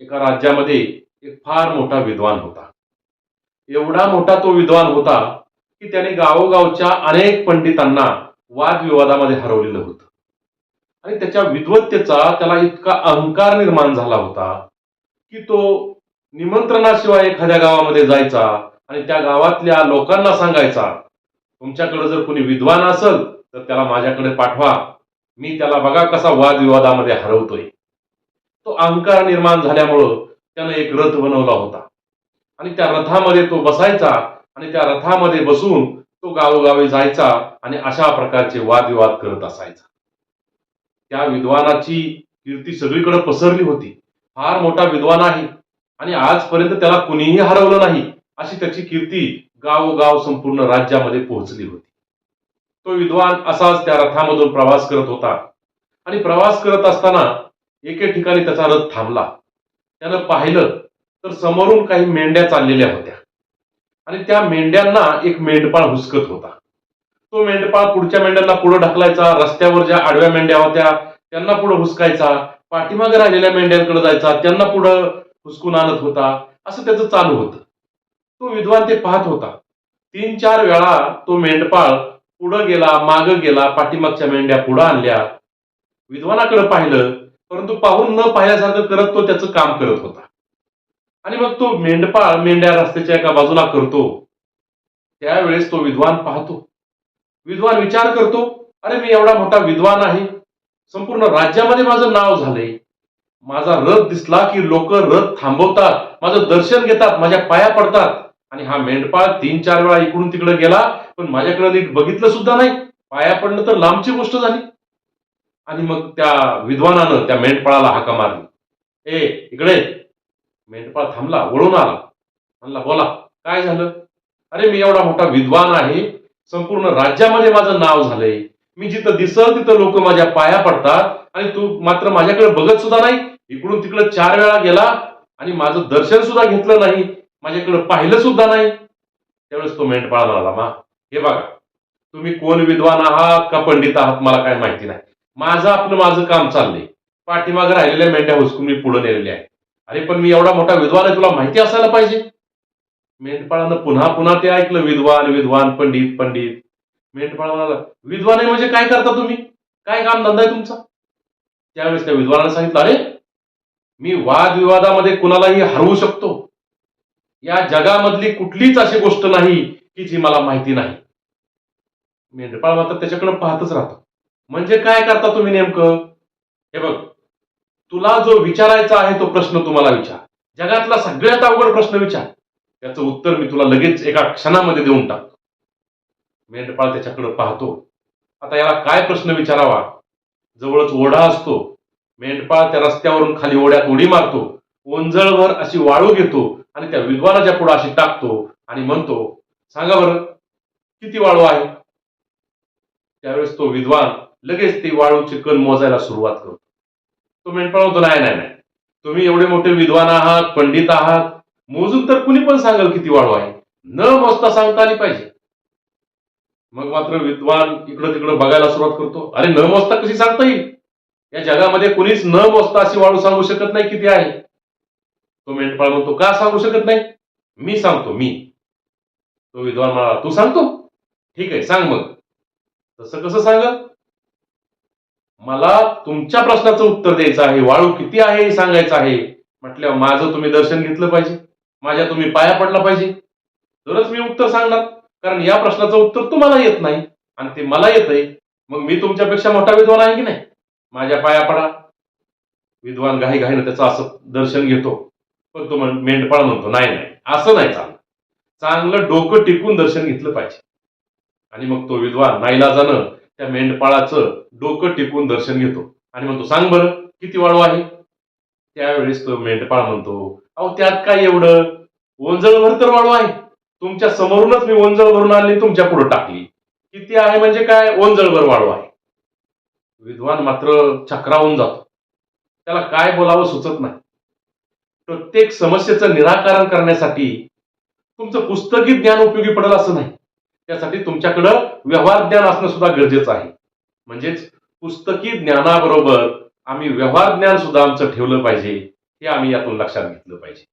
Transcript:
एका राज्यामध्ये एक फार मोठा विद्वान होता. एवढा मोठा तो विद्वान होता की त्याने गावोगावच्या अनेक पंडितांना वादविवादामध्ये हरवलेलं होतं. आणि त्याच्या विद्वत्तेचा त्याला इतका अहंकार निर्माण झाला होता की तो निमंत्रणाशिवाय एखाद्या गावामध्ये जायचा आणि त्या गावातल्या लोकांना सांगायचा तुमच्याकडे जर कोणी विद्वान असेल तर त्याला माझ्याकडे पाठवा. मी त्याला बघा कसा वादविवादामध्ये हरवतोय. तो अहंकार निर्माण झाल्यामुळं त्यानं एक रथ बनवला होता. आणि त्या रथामध्ये तो बसायचा आणि त्या रथामध्ये बसून तो गावोगावी जायचा आणि अशा प्रकारचे वादविवाद करत असायचा. त्या विद्वानाची कीर्ती सगळीकडे पसरली होती. फार मोठा विद्वान आहे. आणि आजपर्यंत त्याला कुणीही हरवलं नाही अशी त्याची कीर्ती गावोगाव संपूर्ण राज्यामध्ये पोहोचली होती. तो विद्वान असाच त्या रथामधून प्रवास करत होता. आणि प्रवास करत असताना एके ठिकाणी त्याचा रथ थांबला. त्यानं पाहिलं तर समोरून काही मेंढ्या चाललेल्या होत्या. आणि त्या मेंढ्यांना एक मेंढपाळ हुसकत होता. तो मेंढपाळ पुढच्या मेंढ्यांना पुढे ढकलायचा रस्त्यावर ज्या आडव्या मेंढ्या होत्या त्यांना पुढे हुसकायचा पाठीमागे राहिलेल्या मेंढ्यांकडे जायचा त्यांना पुढं हुसकून आणत होता. असं त्याचं चालू होतं. तो विद्वान ते पाहत होता. तीन चार वेळा तो मेंढपाळ पुढं गेला मागं गेला पाठीमागच्या मेंढ्या पुढं आणल्या. विद्वानाकडे पाहिलं परंतु पाहून न पाहिल्यासारखं करत तो त्याचं काम करत होता. आणि मग तो मेंढपाळ मेंढ्या रस्त्याच्या एका बाजूला करतो. त्यावेळेस तो विद्वान पाहतो. विद्वान विचार करतो अरे मी एवढा मोठा विद्वान आहे. संपूर्ण राज्यामध्ये माझं नाव झालंय. माझा रथ दिसला की लोक रथ थांबवतात. माझं दर्शन घेतात माझ्या पाया पडतात. आणि हा मेंढपाळ तीन चार वेळा इकडून तिकडे गेला पण माझ्याकडे नीट बघितलं सुद्धा नाही. पाया पडणं तर लांबची गोष्ट झाली. आणि मग त्या विद्वानानं त्या मेंढपाळाला हाका मारली. ए इकडे मेंढपाळ थांबला वळून आला. म्हणला बोला काय झालं? अरे मी एवढा मोठा विद्वान आहे. संपूर्ण राज्यामध्ये माझं नाव झालंय. मी जिथं दिसल तिथं लोक माझ्या पाया पडतात आणि तू मात्र माझ्याकडे बघत सुद्धा नाही. इकडून तिकडे चार वेळा गेला आणि माझं दर्शन सुद्धा घेतलं नाही. माझ्याकडे पाहिलं सुद्धा नाही. त्यावेळेस तो मेंढपाळ म्हणाला मा हे बघा तुम्ही कोण विद्वान आहात का पंडित आहात? मला काय माहिती नाही. माझं आपलं माझं काम चाललंय. पाठीमागे राहिलेल्या मेंढ्या हुसकून मी पुढे नेलेल्या आहे अरे पण मी एवढा मोठा विद्वान आहे तुला माहिती असायला पाहिजे? मेंढपाळानं पुन्हा पुन्हा ते ऐकलं विद्वान विद्वान पंडित पंडित. मेंढपाळ म्हणाला विद्वान आहे म्हणजे काय करता तुम्ही? काय काम धंदा आहे तुमचा? त्यावेळेस त्या विद्वानाने सांगितलं अरे मी वादविवादामध्ये कुणालाही हरवू शकतो. या जगामधली कुठलीच अशी गोष्ट नाही की जी मला माहिती नाही. मेंढपाळ मात्र त्याच्याकडे पाहतच राहतो. म्हणजे काय करता तुम्ही नेमकं? हे बघ तुला जो विचारायचा आहे तो प्रश्न तुम्हाला विचार. जगातला सगळ्यात अवघड प्रश्न विचार. त्याचं उत्तर मी तुला लगेच एका क्षणामध्ये देऊन टाकतो मेंढपाळ त्याच्याकडे पाहतो. आता याला काय प्रश्न विचारावा? जवळच ओढा असतो. मेंढपाळ त्या रस्त्यावरून खाली ओढ्यात उडी मारतो. ओंजळभर अशी वाळू घेतो आणि त्या विद्वानाच्या पुढे अशी टाकतो आणि म्हणतो सांगा बरं किती वाळू आहे? त्यावेळेस तो विद्वान लगेच ती वाळूचे कण मोजायला सुरुवात करतो. तो मेंढपाळ होतो नाही नाही नाही. तुम्ही एवढे मोठे विद्वान आहात पंडित आहात. मोजून तर कुणी पण सांगाल किती वाळू आहे. न मोजता सांगता आली पाहिजे. मग मात्र विद्वान इकडं तिकडं बघायला सुरुवात करतो. अरे न मोजता कशी सांगता येईल? या जगामध्ये कुणीच न मोजता अशी वाळू सांगू शकत नाही किती आहे. तो मेंढपाळ म्हणतो का सांगू शकत नाही? मी सांगतो मी. तो विद्वान म्हणाला तू सांगतो? ठीक आहे सांग मग. तसं कसं सांग मला तुमच्या प्रश्नाचं उत्तर द्यायचं आहे. वाळू किती आहे हे सांगायचं आहे. म्हटल्यावर माझं तुम्ही दर्शन घेतलं पाहिजे. माझ्या तुम्ही पाया पडला पाहिजे. तरच मी उत्तर सांगणार. कारण या प्रश्नाचं उत्तर तुम्हाला येत नाही. आणि ते मला येत आहे मग मी तुमच्यापेक्षा मोठा विद्वान आहे की नाही? माझ्या पाया पडा. विद्वान घाई घाईनं त्याचं असं दर्शन घेतो. पण तो मेंढपाळ म्हणतो नाही नाही असं नाही चाललं चांगलं डोकं टिकून दर्शन घेतलं पाहिजे. आणि मग तो विद्वान नाईलाजानं त्या मेंढपाळाचं डोकं टिकून दर्शन घेतो. आणि म्हणतो सांग बरं किती वाळू आहे? त्यावेळेस तो मेंढपाळ म्हणतो अहो त्यात काय एवढं? ओंजळभर तर वाळू आहे. तुमच्या समोरूनच मी ओंजळ भरून आणली तुमच्यापुढे टाकली. किती आहे म्हणजे काय? ओंजळभर वाळू आहे. विद्वान मात्र चक्रावून जातो. त्याला काय बोलावं सुचत नाही. प्रत्येक समस्येचं निराकरण करण्यासाठी तुमचं पुस्तकी ज्ञान उपयोगी पडेल असं नाही. त्यासाठी तुमच्याकडं व्यवहार ज्ञान असणं सुद्धा गरजेचं आहे. म्हणजेच पुस्तकी ज्ञानाबरोबर आम्ही व्यवहार ज्ञान सुद्धा आमचं ठेवलं पाहिजे हे आम्ही यातून लक्षात घेतलं पाहिजे.